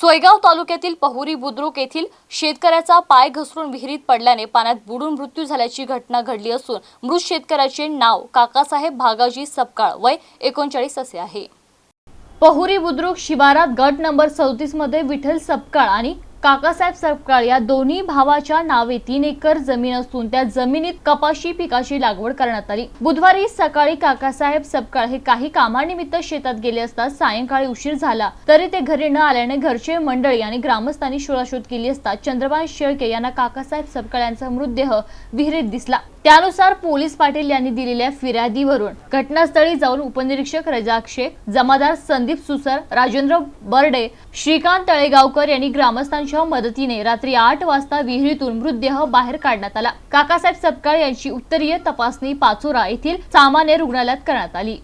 सोयगाव तालुक्यातील पहुरी बुद्रुक येथील शेतकऱ्याचा पाय घसरून विहिरीत पडल्याने पाण्यात बुडून मृत्यू झाल्याची घटना घडली असून मृत शेतकऱ्याचे नाव काकासाहेब भागाजी सपकाळ वय एकोणचाळीस असे आहे. पहुरी बुद्रुक शिवारात गट नंबर सदतीसमध्ये विठ्ठल सपकाळ आणि काकासाहेब सपकाळ या दोन्ही भावाच्या नावे तीन एकर जमीन असून त्या जमिनीत कपाशी पिकाची लागवड करण्यात आली. बुधवारी सकाळी काकासाहेब सपकाळ हे काही कामानिमित्त शेतात गेले असता सायंकाळी उशीर झाला. तरी ते घरी न आल्याने घरचे मंडळी आणि ग्रामस्थांनी शोधाशोध केली असता चंद्रबान शेळके यांना काकासाहेब सपकाळ यांचा मृतदेह विहिरीत दिसला. त्यानुसार पोलीस पाटील यांनी दिलेल्या फिर्यादीवरून घटनास्थळी जाऊन उपनिरीक्षक रजाक शेख जमादार संदीप सुसर राजेंद्र बर्डे श्रीकांत तळेगावकर यांनी ग्रामस्थांच्या मदतीने रात्री आठ वाजता विहिरीतून मृतदेह बाहेर काढण्यात आला. काकासाहेब सपकाळ यांची उत्तरीय तपासणी पाचोरा येथील सामान्य रुग्णालयात करण्यात आली.